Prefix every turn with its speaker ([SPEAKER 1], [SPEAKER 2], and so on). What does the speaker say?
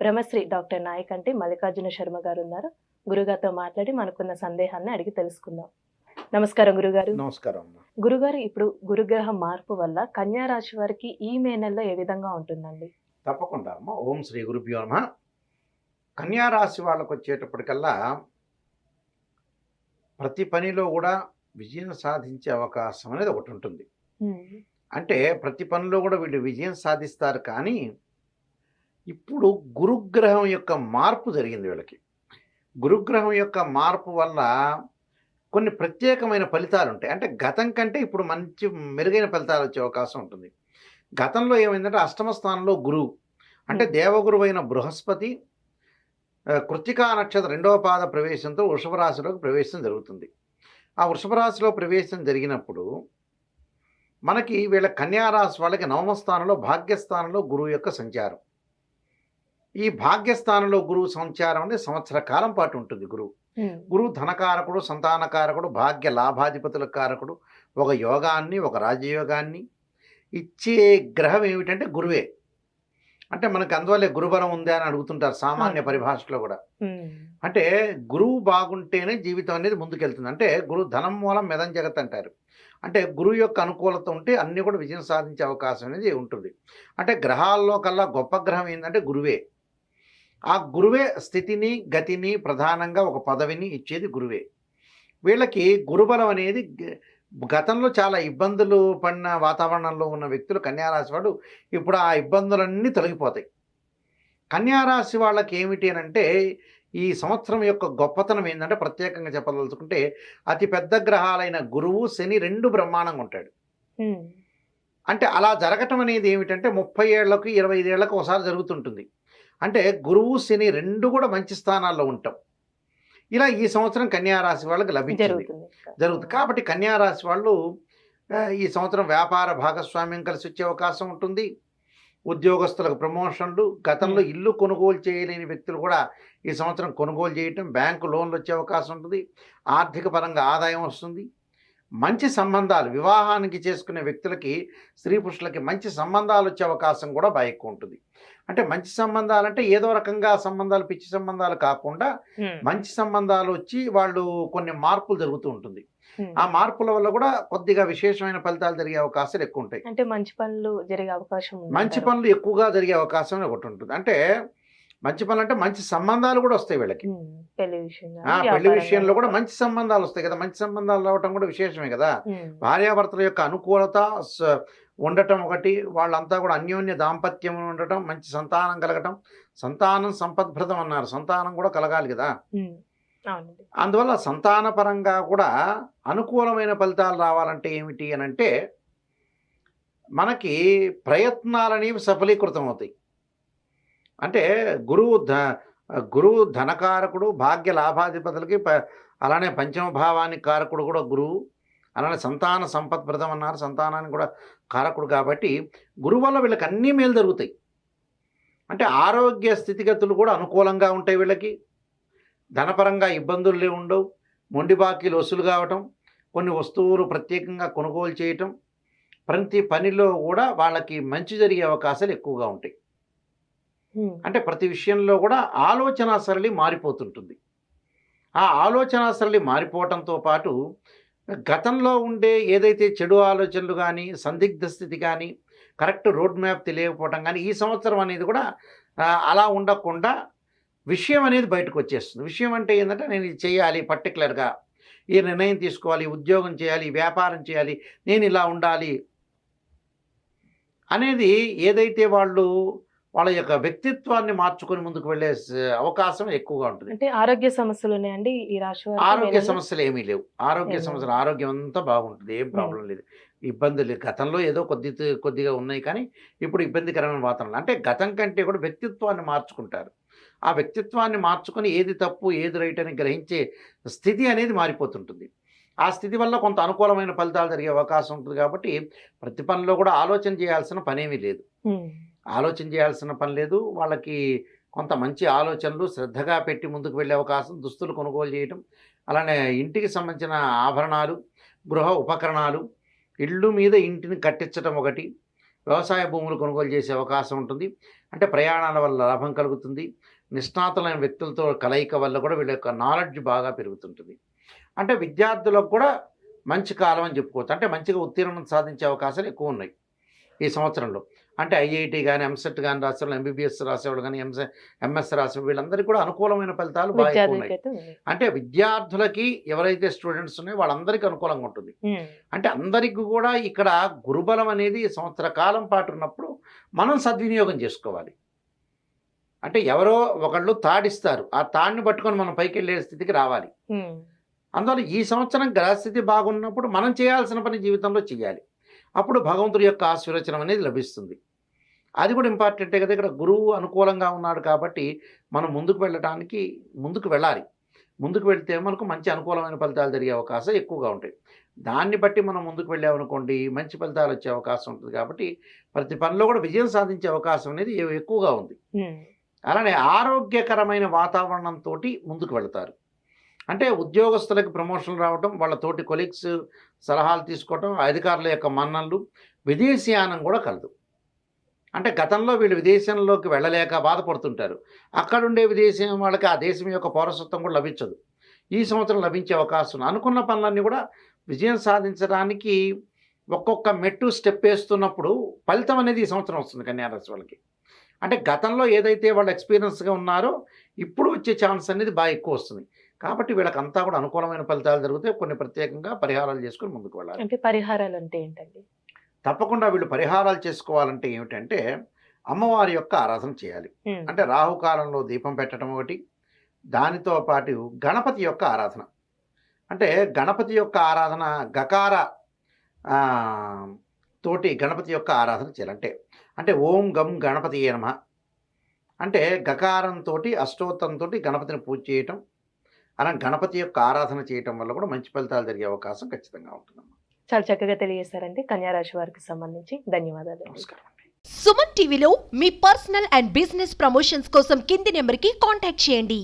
[SPEAKER 1] Brahmasri doctor Nayakanti Mallikarjuna Sharma గారు ఉన్నారు. గురుగారితో మాట్లాడి మనకున్న సందేహాన్ని అడిగి తెలుసుకుందాం. నమస్కారం గురుగారు.
[SPEAKER 2] నమస్కారం అమ్మా.
[SPEAKER 1] గురుగారు ఇప్పుడు గురుగ్రహ మార్పు వల్ల కన్యా రాశి వారికి ఈ మే నెలలో ఏ విధంగా ఉంటుందండి?
[SPEAKER 2] తప్పకుండా అమ్మ. ఓం శ్రీ గురుభ్యో నమ. కన్యా రాశి వాళ్ళకు వచ్చేటప్పటికల్లా ప్రతి పనిలో కూడా విజయం సాధించే అవకాశం అనేది ఒకటి ఉంటుంది. అంటే ప్రతి పనిలో కూడా వీళ్ళు విజయం సాధిస్తారు కానీ ఇప్పుడు గురుగ్రహం యొక్క మార్పు జరిగింది వీళ్ళకి. గురుగ్రహం యొక్క మార్పు వల్ల కొన్ని ప్రత్యేకమైన ఫలితాలు ఉంటాయి. అంటే గతం కంటే ఇప్పుడు మంచి మెరుగైన ఫలితాలు వచ్చే అవకాశం ఉంటుంది. గతంలో ఏమైందంటే అష్టమ స్థానంలో గురువు అంటే దేవగురువు అయిన బృహస్పతి ఆ, కృత్తికా నక్షత్ర రెండవ పాద ప్రవేశంతో వృషభ రాశిలోకి ప్రవేశం జరుగుతుంది. ఆ వృషభ రాశిలో ప్రవేశం జరిగినప్పుడు మనకి వీళ్ళ కన్యా రాశి వాళ్ళకి నవమ స్థానంలో భాగ్యస్థానంలో గురువు యొక్క సంచారం. ఈ భాగ్యస్థానంలో గురువు సంచారం అనేది సంవత్సర కాలం పాటు ఉంటుంది గురువు. గురువు ధనకారకుడు సంతానకారకుడు భాగ్య లాభాధిపతుల కారకుడు ఒక యోగాన్ని ఒక రాజయోగాన్ని ఇచ్చే గ్రహం ఏమిటంటే గురువే. అంటే మనకు అందువల్లే గురుబలం ఉందా అని అడుగుతుంటారు సామాన్య. పరిభాషలో కూడా. అంటే గురువు బాగుంటేనే జీవితం అనేది ముందుకెళ్తుంది. అంటే గురువు ధనం మూలం మెదం జగత్ అంటారు. అంటే గురువు యొక్క అనుకూలత ఉంటే అన్నీ కూడా విజయం సాధించే అవకాశం అనేది ఉంటుంది. అంటే గ్రహాల్లో కల్లా గొప్ప గ్రహం ఏంటంటే గురువే. ఆ గురువే స్థితిని గతిని ప్రధానంగా ఒక పదవిని ఇచ్చేది గురువే. వీళ్ళకి గురుబలం అనేది గతంలో చాలా ఇబ్బందులు పడిన వాతావరణంలో ఉన్న వ్యక్తులు కన్యారాశి వాడు ఇప్పుడు ఆ ఇబ్బందులన్నీ తొలగిపోతాయి. కన్యారాశి వాళ్ళకి ఏమిటి అని అంటే ఈ సంవత్సరం యొక్క గొప్పతనం ఏంటంటే ప్రత్యేకంగా చెప్పదలుచుకుంటే అతి పెద్ద గ్రహాలైన గురువు శని రెండు బ్రహ్మాండంగా ఉంటాడు. అంటే అలా జరగటం అనేది ఏమిటంటే ముప్పై ఏళ్ళకు ఇరవై ఐదేళ్ళకు ఒకసారి జరుగుతుంటుంది. అంటే గురువు శని రెండు కూడా మంచి స్థానాల్లో ఉంటాం. ఇలా ఈ సంవత్సరం కన్యారాశి వాళ్ళకి లభించింది.
[SPEAKER 1] జరుగుతుంది.
[SPEAKER 2] కాబట్టి కన్యారాశి వాళ్ళు ఈ సంవత్సరం వ్యాపార భాగస్వామ్యం కలిసి వచ్చే అవకాశం ఉంటుంది. ఉద్యోగస్తులకు ప్రమోషన్లు గతంలో. ఇల్లు కొనుగోలు చేయలేని వ్యక్తులు కూడా ఈ సంవత్సరం కొనుగోలు చేయటం బ్యాంకు లోన్లు వచ్చే అవకాశం ఉంటుంది. ఆర్థిక పరంగా ఆదాయం వస్తుంది. మంచి సంబంధాలు వివాహానికి చేసుకునే వ్యక్తులకి స్త్రీ పురుషులకి మంచి సంబంధాలు వచ్చే అవకాశం కూడా బాగా ఎక్కువ ఉంటుంది అంటే మంచి సంబంధాలు అంటే ఏదో రకంగా సంబంధాలు పిచ్చి సంబంధాలు కాకుండా. మంచి సంబంధాలు వచ్చి వాళ్ళు కొన్ని మార్పులు జరుగుతూ ఉంటుంది. ఆ మార్పుల వల్ల కూడా కొద్దిగా విశేషమైన ఫలితాలు జరిగే అవకాశాలు ఎక్కువ ఉంటాయి
[SPEAKER 1] అంటే మంచి పనులు జరిగే అవకాశం
[SPEAKER 2] మంచి? పనులు ఎక్కువగా జరిగే అవకాశం ఒకటి ఉంటుంది అంటే మంచి పనులు అంటే మంచి సంబంధాలు కూడా వస్తాయి వీళ్ళకి. పెళ్ళి విషయంలో కూడా మంచి సంబంధాలు వస్తాయి కదా. మంచి సంబంధాలు రావటం కూడా విశేషమే కదా. భార్యాభర్తల యొక్క అనుకూలత ఉండటం ఒకటి వాళ్ళంతా కూడా అన్యోన్య దాంపత్యం ఉండటం మంచి సంతానం కలగటం సంతానం సంపద్భృతం అన్నారు. సంతానం కూడా కలగాలి కదా. అందువల్ల సంతానపరంగా కూడా అనుకూలమైన ఫలితాలు రావాలంటే ఏమిటి అని అంటే మనకి ప్రయత్నాలనేవి సఫలీకృతం అవుతాయి అంటే గురువు ధ గురువు ధనకారకుడు భాగ్య లాభాధిపతులకి ప- అలానే పంచమ భావానికి కారకుడు కూడా గురువు అలానే సంతాన సంపత్ప్రదం అన్నారు. సంతానానికి కూడా కారకుడు కాబట్టి గురువు వల్ల వీళ్ళకి అన్నీ మేలు జరుగుతాయి. అంటే ఆరోగ్య స్థితిగతులు కూడా అనుకూలంగా ఉంటాయి వీళ్ళకి. ధనపరంగా ఇబ్బందులు లే ఉండవు. మొండి బాకీలు వసూలు కావటం కొన్ని వస్తువులు ప్రత్యేకంగా కొనుగోలు చేయటం ప్రతి పనిలో కూడా వాళ్ళకి మంచి జరిగే అవకాశాలు ఎక్కువగా ఉంటాయి. అంటే ప్రతి విషయంలో కూడా ఆలోచన సరళి మారిపోతుంటుంది. ఆ ఆలోచన సరళి మారిపోవటంతో పాటు గతంలో ఉండే ఏదైతే చెడు ఆలోచనలు కానీ సందిగ్ధ స్థితి కానీ కరెక్ట్ రోడ్ మ్యాప్ తెలియకపోవటం కానీ ఈ సంవత్సరం అనేది కూడా అలా ఉండకుండా విషయం అనేది బయటకు వచ్చేస్తుంది. విషయం అంటే ఏంటంటే నేను ఇది చేయాలి పర్టికులర్గా ఈ నిర్ణయం తీసుకోవాలి ఉద్యోగం చేయాలి వ్యాపారం చేయాలి నేను ఇలా ఉండాలి అనేది ఏదైతే వాళ్ళు వాళ్ళ యొక్క వ్యక్తిత్వాన్ని మార్చుకొని ముందుకు వెళ్ళే స- అవకాశం ఎక్కువగా ఉంటుంది.
[SPEAKER 1] అంటే ఆరోగ్య సమస్యలు ఉన్నాయండి ఈ రాశి
[SPEAKER 2] ఆరోగ్య? సమస్యలు ఏమీ లేవు. ఆరోగ్య సమస్యలు ఆరోగ్యం అంతా బాగుంటుంది. ఏం ప్రాబ్లం లేదు. ఇబ్బందులు. గతంలో ఏదో కొద్ది కొద్దిగా ఉన్నాయి కానీ ఇప్పుడు ఇబ్బందికరమైన వాతావరణం అంటే గతం కంటే కూడా వ్యక్తిత్వాన్ని మార్చుకుంటారు. ఆ వ్యక్తిత్వాన్ని మార్చుకొని ఏది తప్పు ఏది రైట్ అని గ్రహించే స్థితి అనేది మారిపోతుంటుంది. ఆ స్థితి వల్ల కొంత అనుకూలమైన ఫలితాలు జరిగే అవకాశం ఉంటుంది కాబట్టి ప్రతి పనిలో కూడా ఆలోచన చేయాల్సిన పనేమీ లేదు. ఆలోచన చేయాల్సిన పని లేదు. వాళ్ళకి కొంత మంచి ఆలోచనలు శ్రద్ధగా పెట్టి ముందుకు వెళ్ళే అవకాశం దుస్తులు కొనుగోలు చేయటం అలానే ఇంటికి సంబంధించిన ఆభరణాలు గృహ ఉపకరణాలు ఇళ్ళు మీద ఇంటిని కట్టించడం ఒకటి వ్యవసాయ భూములు కొనుగోలు చేసే అవకాశం ఉంటుంది. అంటే ప్రయాణాల వల్ల లాభం కలుగుతుంది. నిష్ణాతులైన వ్యక్తులతో కలయిక వల్ల కూడా వీళ్ళ యొక్క నాలెడ్జ్ బాగా పెరుగుతుంటుంది. అంటే విద్యార్థులకు కూడా మంచి కాలం అని చెప్పుకోవచ్చు. అంటే మంచిగా ఉత్తీర్ణం సాధించే అవకాశాలు ఎక్కువ ఉన్నాయి. ఈ సంవత్సరంలో. అంటే ఐఐటి కానీ ఎంసెట్ కానీ రాసేవాళ్ళు ఎంబీబీఎస్ రాసేవాళ్ళు కానీ ఎంసె ఎంఎస్ రాసే వీళ్ళందరికీ కూడా అనుకూలమైన ఫలితాలు బాగా ఉన్నాయి. అంటే విద్యార్థులకి ఎవరైతే స్టూడెంట్స్ ఉన్నాయో వాళ్ళందరికీ అనుకూలంగా ఉంటుంది. అంటే అందరికీ కూడా ఇక్కడ గురుబలం అనేది సంవత్సర కాలం పాటు ఉన్నప్పుడు మనం సద్వినియోగం చేసుకోవాలి. అంటే ఎవరో ఒకళ్ళు తాడిస్తారు. ఆ తాడిని పట్టుకొని మనం పైకి వెళ్ళే స్థితికి రావాలి. అందువల్ల ఈ సంవత్సరం గ్రహస్థితి బాగున్నప్పుడు మనం చేయాల్సిన పని జీవితంలో చేయాలి. అప్పుడు భగవంతుడి యొక్క ఆశీర్వచనం అనేది లభిస్తుంది. అది కూడా ఇంపార్టెంటే కదా ఇక్కడ గురువు అనుకూలంగా ఉన్నాడు కాబట్టి మనం ముందుకు వెళ్ళటానికి ముందుకు వెళ్ళాలి. ముందుకు వెళ్తే మనకు మంచి అనుకూలమైన ఫలితాలు జరిగే అవకాశం ఎక్కువగా ఉంటాయి. దాన్ని బట్టి మనం ముందుకు వెళ్ళామనుకోండి మంచి ఫలితాలు వచ్చే అవకాశం ఉంటుంది కాబట్టి ప్రతి పనిలో కూడా విజయం సాధించే అవకాశం అనేది ఎక్కువగా ఉంది. అలానే ఆరోగ్యకరమైన వాతావరణంతో ముందుకు వెళతారు. అంటే ఉద్యోగస్తులకు ప్రమోషన్లు రావటం వాళ్ళ తోటి కొలీగ్స్ సలహాలు తీసుకోవటం అధికారుల యొక్క మన్ననలు విదేశీయానం కూడా కలదు. అంటే గతంలో వీళ్ళు విదేశంలోకి వెళ్ళలేక బాధపడుతుంటారు. అక్కడుండే విదేశీయం వాళ్ళకి ఆ దేశం యొక్క పౌరసత్వం కూడా లభించదు. ఈ సంవత్సరం లభించే అవకాశం అనుకున్న పనులన్నీ కూడా విజయం సాధించడానికి ఒక్కొక్క మెట్టు స్టెప్ వేస్తున్నప్పుడు ఫలితం అనేది ఈ సంవత్సరం వస్తుంది కన్యారాశి వాళ్ళకి. అంటే గతంలో ఏదైతే వాళ్ళు ఎక్స్పీరియన్స్గా ఉన్నారో ఇప్పుడు వచ్చే ఛాన్స్ అనేది బాగా ఎక్కువ వస్తుంది. కాబట్టి వీళ్ళకంతా కూడా అనుకూలమైన ఫలితాలు జరిగితే కొన్ని ప్రత్యేకంగా పరిహారాలు చేసుకొని ముందుకు వెళ్ళాలి.
[SPEAKER 1] అంటే పరిహారాలు అంటే ఏంటండి?
[SPEAKER 2] తప్పకుండా వీళ్ళు పరిహారాలు చేసుకోవాలంటే ఏమిటంటే అమ్మవారి యొక్క ఆరాధన చేయాలి. అంటే రాహుకాలంలో దీపం పెట్టడం ఒకటి దానితో పాటు గణపతి యొక్క ఆరాధన. అంటే గణపతి యొక్క ఆరాధన గకార తోటి గణపతి యొక్క ఆరాధన చేయాలంటే అంటే ఓం గం గణపతి నమ. అంటే గకారంతో అష్టోత్తంతో గణపతిని పూజ చేయటం అలా గణపతి యొక్క ఆరాధన చేయటం వల్ల కూడా మంచి ఫలితాలు జరిగే అవకాశం ఖచ్చితంగా ఉంటుందమ్మా.
[SPEAKER 1] చాలా చక్కగా తెలియజేశారండి. కన్యారాశి వారికి సంబంధించి ధన్యవాదాలు.
[SPEAKER 2] నమస్కారం
[SPEAKER 3] సుమన్ టీవీలో మీ పర్సనల్ అండ్ బిజినెస్ ప్రమోషన్స్ కోసం కింది నెంబర్కి కాంటాక్ట్ చేయండి.